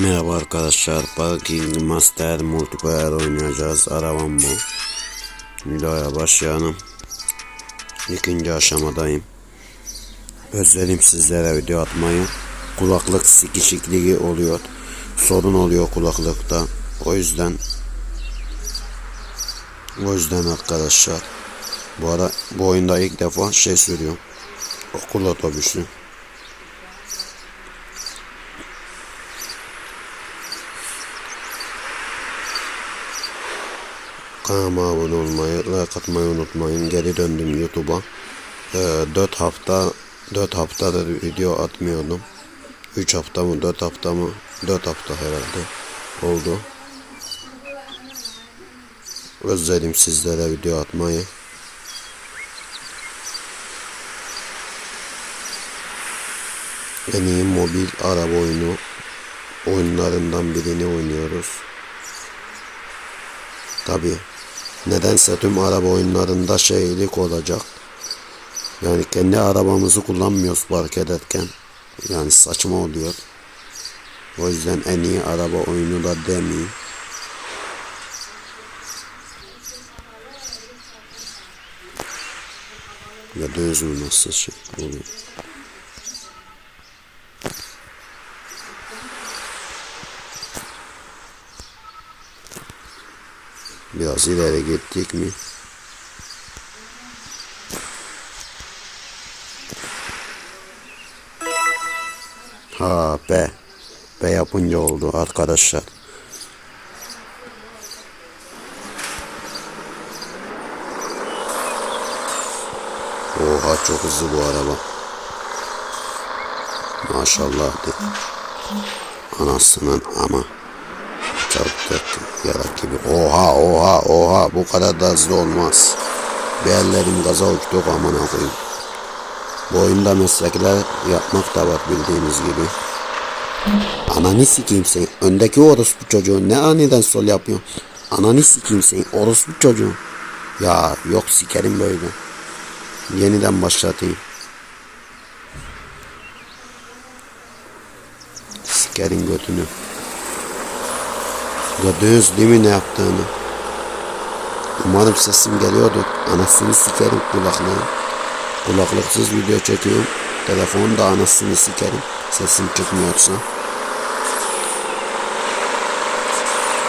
Merhaba arkadaşlar. Parking Master Multiplayer oynayacağız. Arabam bu. Videoya başlayalım. İkinci aşamadayım. Özledim sizlere video atmayı. Kulaklık sikişikliği oluyor. Sorun oluyor kulaklıkta. O yüzden o yüzden arkadaşlar bu ara bu oyunda ilk defa şey sürüyorum. Okul otobüsü. Kanalıma abone olmayı, like atmayı unutmayın. Geri döndüm YouTube'a. Ee, 4 hafta 4 haftadır video atmıyordum. 3 hafta mı 4 hafta mı 4 hafta herhalde oldu. Özledim sizlere video atmayı. En iyi mobil araba oyunu oyunlarından birini oynuyoruz. Tabi nedense tüm araba oyunlarında şeylik olacak. Yani kendi arabamızı kullanmıyoruz park ederken. Yani saçma oluyor. O yüzden en iyi araba oyunu da demeyeyim. Gördünüz mü nasıl şey oluyor. Biraz ileri gittik mi? Ha be. Be yapınca oldu arkadaşlar. Oha çok hızlı bu araba. Maşallah de. Anasının ama. Çarptık yarak gibi. Oha oha oha bu kadar da hızlı olmaz. Bir ellerim gaza uçtuk aman koyayım. Bu oyunda meslekler yapmak da var bildiğiniz gibi. Ananı sikeyim sen. Öndeki orospu çocuğu ne aniden sol yapıyor. Ananı sikeyim sen. Orospu çocuğu. Ya yok sikerim böyle. Yeniden başlatayım. Sikerin götünü. Gördünüz değil mi ne yaptığını? Umarım sesim geliyordur. Anasını sikerim kulaklığı. Kulaklıksız video çekiyorum. Telefonun da anasını sikerim. Sesim çıkmıyorsa.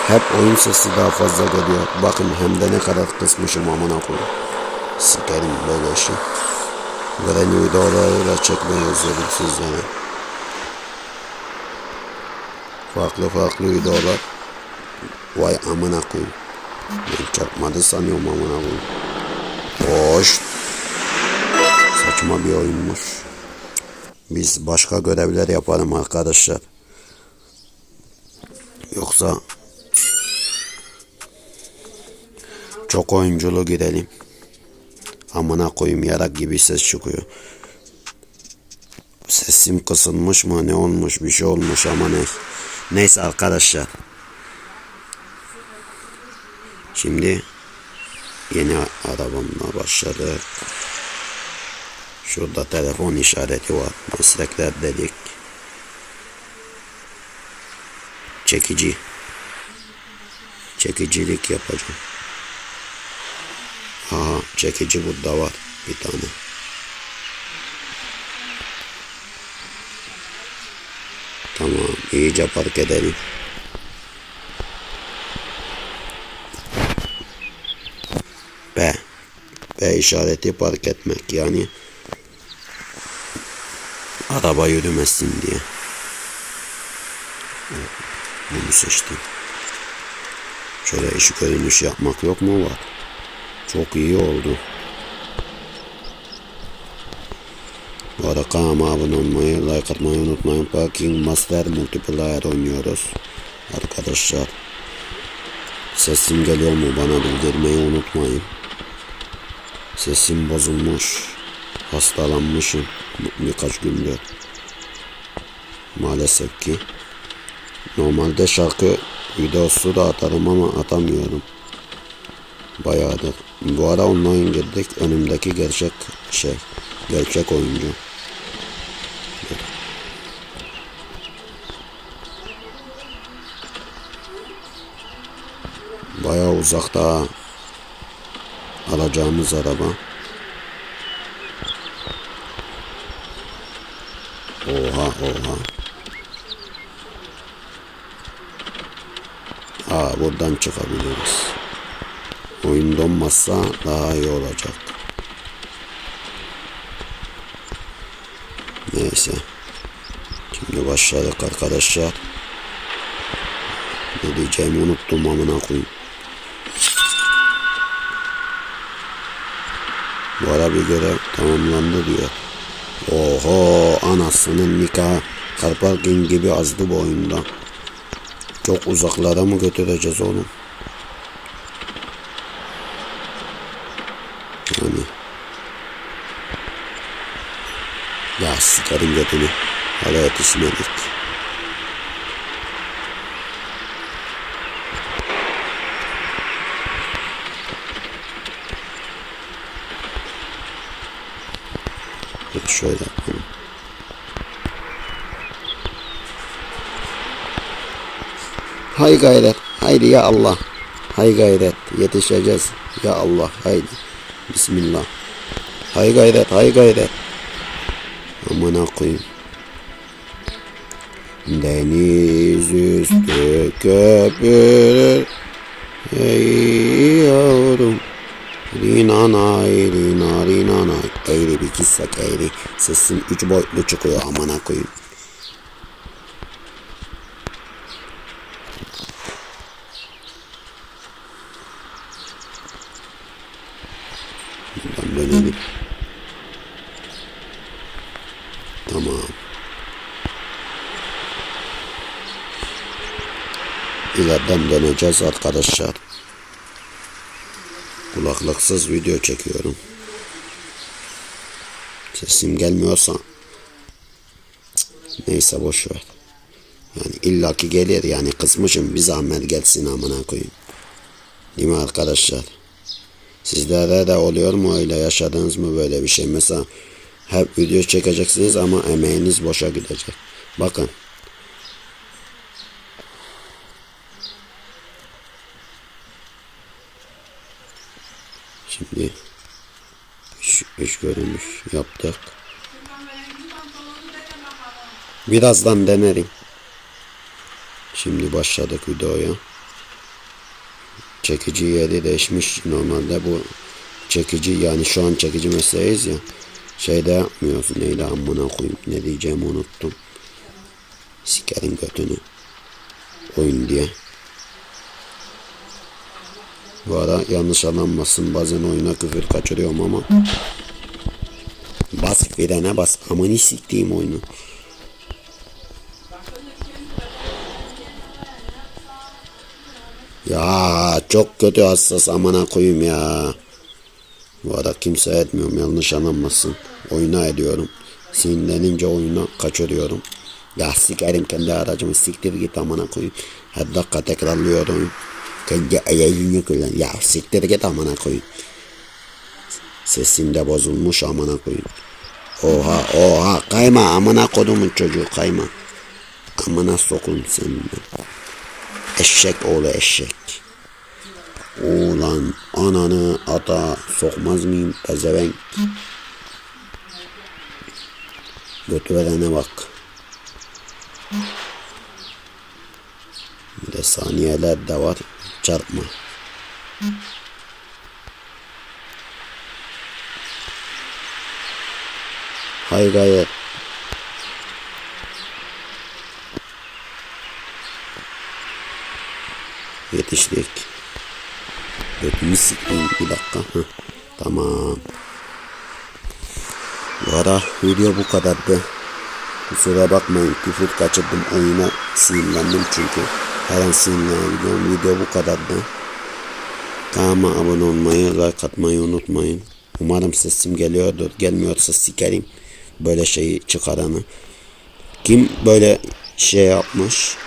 Hep oyun sesi daha fazla geliyor. Bakın hem de ne kadar kısmışım amına koyayım. Sikerim böyle şey. Veren videoları da çekmeyi özledim sizlere. Farklı farklı videolar. Vay amına koyayım. Ben çarpmadı sanıyorum amına koyayım. Hoş. Saçma bir oyunmuş. Biz başka görevler yapalım arkadaşlar. Yoksa çok oyunculu gidelim. Amına koyayım yarak gibi ses çıkıyor. Sesim kısılmış mı ne olmuş bir şey olmuş ama ne. Neyse arkadaşlar. Şimdi yeni arabamla başladık. Şurada telefon işareti var. Meslekler dedik. Çekici. Çekicilik yapacağım. Aha çekici burada var. Bir tane. Tamam iyice park edelim. B. B işareti park etmek yani araba yürümesin diye. Bunu seçtim. Şöyle iş görünüş yapmak yok mu var? Çok iyi oldu. Bu arada kanalıma abone olmayı, like atmayı unutmayın. Parking Master Multiplayer oynuyoruz. Arkadaşlar. Sesim geliyor mu bana bildirmeyi unutmayın. Sesim bozulmuş. Hastalanmışım birkaç gündür. Maalesef ki. Normalde şarkı videosu da atarım ama atamıyorum. Bayağıdır. Bu ara online girdik. Önümdeki gerçek şey. Gerçek oyuncu. Bayağı uzakta ha. Alacağımız araba. Oha oha. Aa buradan çıkabiliriz. Oyun donmazsa daha iyi olacak. Neyse. Şimdi başladık arkadaşlar. Ne diyeceğimi unuttum amına koyayım. Bu ara bir görev tamamlandı diyor. Oho anasının nikahı. Karparkin gibi azdı bu oyunda. Çok uzaklara mı götüreceğiz oğlum? Yani. Ya sikerim götünü. Hala yetişmedik. Şöyle yapalım. Hay gayret. Haydi ya Allah. Hay gayret. Yetişeceğiz. Ya Allah. Haydi. Bismillah. Hay gayret. Hay gayret. Amına koyayım. Deniz üstü köpürür. Ey yavrum. Rinanay, rina, rinanay. Eğri bir kissek eğri. Sesim üç boyutlu çıkıyor amına koyayım. Buradan dönelim. Tamam. İleriden döneceğiz arkadaşlar. Kulaklıksız video çekiyorum. Sesim gelmiyorsa neyse boş ver. Yani illaki gelir yani kısmışım bir zahmet gelsin amına koyayım. Değil mi arkadaşlar? Sizlere de oluyor mu öyle yaşadınız mı böyle bir şey? Mesela hep video çekeceksiniz ama emeğiniz boşa gidecek. Bakın. Şimdi iş, iş görünüş yaptık. Birazdan denerim. Şimdi başladık videoya. Çekici yeri değişmiş. Normalde bu çekici yani şu an çekici mesleğiyiz ya. Şeyde yapmıyoruz. Neyle amına koyayım. Ne diyeceğimi unuttum. Sikerin götünü. Oyun diye. Bu ara yanlış anlanmasın. Bazen oyuna küfür kaçırıyorum ama. Bas frene bas. Amını siktiğim oyunu. Ya çok kötü hassas amına koyayım ya. Bu ara kimse etmiyorum yanlış anlamasın. Oyuna ediyorum. Sinirlenince oyuna kaçırıyorum. Ya sikerim kendi aracımı siktir git amına koyayım. Her dakika tekrarlıyorum. Kendi ayağını kullan. Ya siktir git amına koyayım. Sesim de bozulmuş amına koyayım. Oha oha kayma amına kodumun çocuğu kayma. Amına sokun seninle. Eşek oğlu eşek. Ulan ananı ata sokmaz mıyım pezevenk? Götürene bak. Bir de saniyeler de var. Çarpma. Hay gayet. Yetiştik. Götümü sikeyim bir dakika. Heh. Tamam. Bu ara video bu kadardı. Kusura bakmayın küfür kaçırdım oyuna sinirlendim çünkü. Her an sinirleniyorum. Video bu kadardı. Kanalıma abone olmayı, like atmayı unutmayın. Umarım sesim geliyordur. Gelmiyorsa sikerim böyle şeyi çıkaranı. Kim böyle şey yapmış?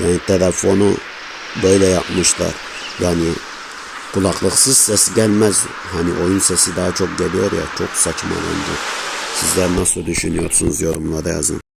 Yani telefonu böyle yapmışlar. Yani kulaklıksız ses gelmez. Hani oyun sesi daha çok geliyor ya. Çok saçma bence. Sizler nasıl düşünüyorsunuz yorumlara yazın.